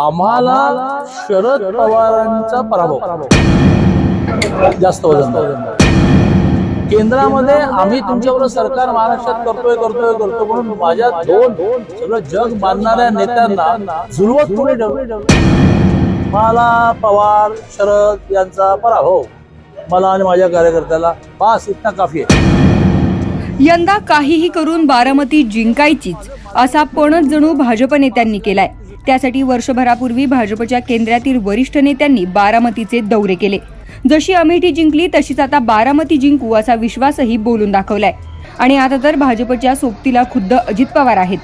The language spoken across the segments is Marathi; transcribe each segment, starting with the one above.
आम्हाला शरद पवारांचा पराभव. जास्त वजन केंद्रामध्ये आम्ही तुमच्याबरोबर सरकार महाराष्ट्रात करतोय करतोय करतो म्हणून माझ्या दोन सगळं जग मानणाऱ्या नेत्यांना झुलवत पुढे मला पवार शरद यांचा पराभव मला आणि माझ्या कार्यकर्त्याला पास इतना काफी आहे. यंदा काहीही करून बारामती जिंकायचीच असा पणच जणू भाजप नेत्यांनी केलाय. त्यासाठी वर्षभरापूर्वी भाजपच्या केंद्रातील वरिष्ठ नेत्यांनी बारामतीचे दौरे केले. जशी अमेठी जिंकली तशीच आता बारामती जिंकू असा विश्वासही बोलून दाखवलाय. आणि आता तर भाजपच्या सोबतीला खुद्द अजित पवार आहेत.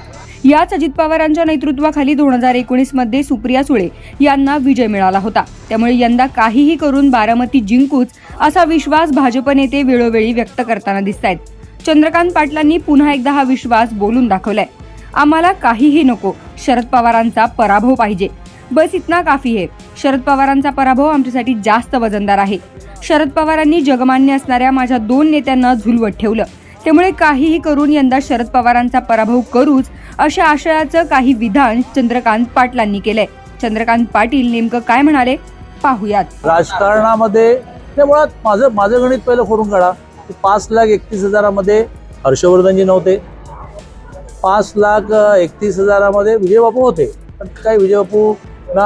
याच अजित पवारांच्या नेतृत्वाखाली दोन हजार एकोणीसमध्ये सुप्रिया सुळे यांना विजय मिळाला होता. त्यामुळे यंदा काहीही करून बारामती जिंकूच असा विश्वास भाजप नेते वेळोवेळी व्यक्त करताना दिसत आहेत चंद्रकांत पाटलांनी पुन्हा एकदा हा विश्वास बोलून दाखवलाय. आम्हाला काहीही नको. शरद पवारांचा पराभव पाहिजे. बस इतना काफी है. शरद पवारांचा पराभव आमच्यासाठी जास्त वजनदार आहे. शरद पवारांनी जगमान्य असणाऱ्या माझ्या दोन नेत्यांना झुलवत ठेवलं. त्यामुळे काहीही करून यंदा शरद पवारांचा पराभव करूच अशा आशयाचं काही विधान चंद्रकांत पाटलांनी केलंय. चंद्रकांत पाटील नेमकं काय म्हणाले? पाहुयात. राजकारणामध्ये ते मुळात माझं माझं गणित पहिलं करून काढा. पाच लाख एकतीस हजारामध्ये हर्षवर्धनजी नव्हते. पाच लाख एकतीस हजारामध्ये विजयबापू होते. पण काही विजयबापू ना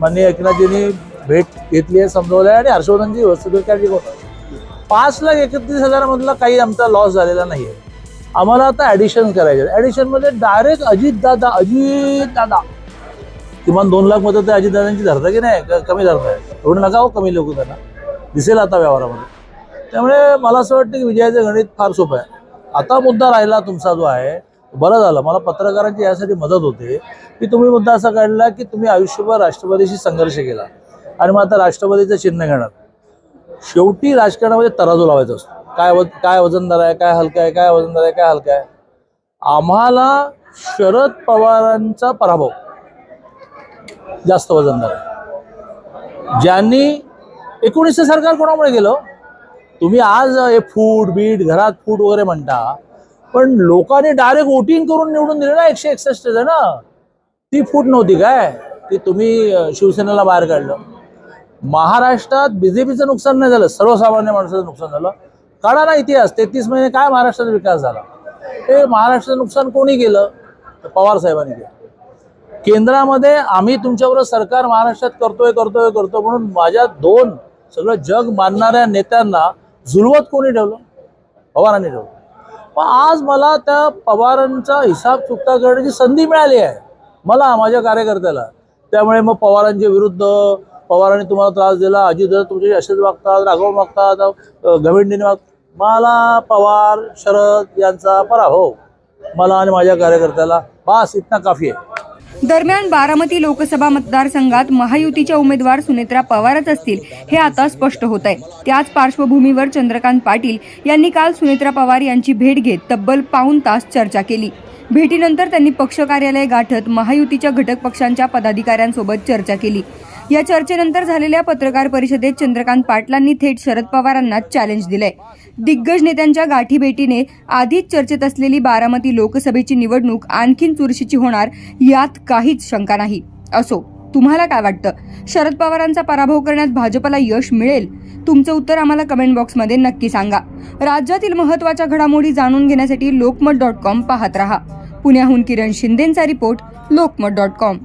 माननीय एकनाथजींनी भेट घेतली आहे समजवलं आहे आणि हर्षवर्धनजी वस्तुस्थिती काय पाच लाख एकतीस हजारामधला काही आमचा लॉस झालेला नाही आहे. आम्हाला आता ॲडिशन करायचे ॲडिशनमध्ये म्हणजे डायरेक्ट अजित दादा अजित दादा. किमान दोन लाख मतं ते अजितदादांची धरता की नाही? कमी धरताय एवढं नका हो कमी लोक त्यांना दिसेल आता व्यवहारामध्ये. त्यामुळे मला असं वाटतं की विजयाचं गणित फार सोपं आहे. आता मुद्दा राहिला तुमचा जो आहे बरं झालं. मला पत्रकारांची यासाठी मदत होते. की तुम्ही मुद्दा असा काढला की तुम्ही आयुष्यभर राष्ट्रवादीशी संघर्ष केला. आणि मग आता राष्ट्रवादीचं चिन्ह घेणार. शेवटी राजकारणामध्ये तराजू लावायचा असतो. काय वज काय वजनदार आहे काय हलका आहे काय वजनदार आहे काय हलका आहे. आम्हाला शरद पवारांचा पराभव जास्त वजनदार आहे. ज्यांनी एकोणीसशे सरकार कोणामुळे गेलं तुम्ही आज हे फूड बीट घरात फूड वगैरे म्हणता. पण लोकांनी डायरेक्ट वोटिंग करून निवडून दिले ना एकशे एकसष्ट जण. ती फूट नव्हती काय? ती तुम्ही शिवसेनेला बाहेर काढलं. महाराष्ट्रात बीजेपीचं नुकसान नाही झालं. सर्वसामान्य माणसाचं नुकसान झालं. काढा ना इतिहास. तेहतीस महिने काय महाराष्ट्राचा विकास झाला? हे महाराष्ट्राचं नुकसान कोणी केलं? तर पवार साहेबांनी केलं. केंद्रामध्ये आम्ही तुमच्याबरोबर सरकार महाराष्ट्रात करतोय करतोय करतो म्हणून माझ्या दोन सगळं जग मानणाऱ्या नेत्यांना झुलवत कोणी ठेवलं? पवारांनी ठेवलं. पण आज मला त्या पवारांचा हिसाब चुकता करण्याची संधी मिळाली आहे. मला माझ्या कार्यकर्त्याला. त्यामुळे मग पवारांच्या विरुद्ध पवारांनी तुम्हाला त्रास दिला अजित तुमचे असेच वागतात राघव वागतात अं, गविंडीने वागतात मला पवार शरद यांचा पराभव मला आणि माझ्या कार्यकर्त्याला बास इतना काफी आहे. दरम्यान बारामती लोकसभा मतदारसंघात महायुतीच्या उमेदवार सुनेत्रा पवारच असतील हे आता स्पष्ट होत आहे. त्याच पार्श्वभूमीवर चंद्रकांत पाटील यांनी काल सुनेत्रा पवार यांची भेट घेत तब्बल पाऊण तास चर्चा केली. भेटीनंतर त्यांनी पक्ष कार्यालय गाठत महायुतीच्या घटक पक्षांच्या पदाधिकाऱ्यांसोबत चर्चा केली. या चर्चेनंतर झालेल्या पत्रकार परिषदेत चंद्रकांत पाटलांनी थेट शरद पवारांना चॅलेंज दिलंय. दिग्गज नेत्यांच्या गाठीभेटीने आधीच चर्चेत असलेली बारामती लोकसभेची निवडणूक आणखीन चुरशीची होणार यात काहीच शंका नाही. असो तुम्हाला काय वाटतं? शरद पवारांचा पराभव करण्यात भाजपला यश मिळेल? तुमचं उत्तर आम्हाला कमेंट बॉक्समध्ये नक्की सांगा. राज्यातील महत्त्वाच्या घडामोडी जाणून घेण्यासाठी लोकमत डॉट कॉम पाहत रहा. पुण्याहून किरण शिंदेचा रिपोर्ट लोकमत डॉट कॉम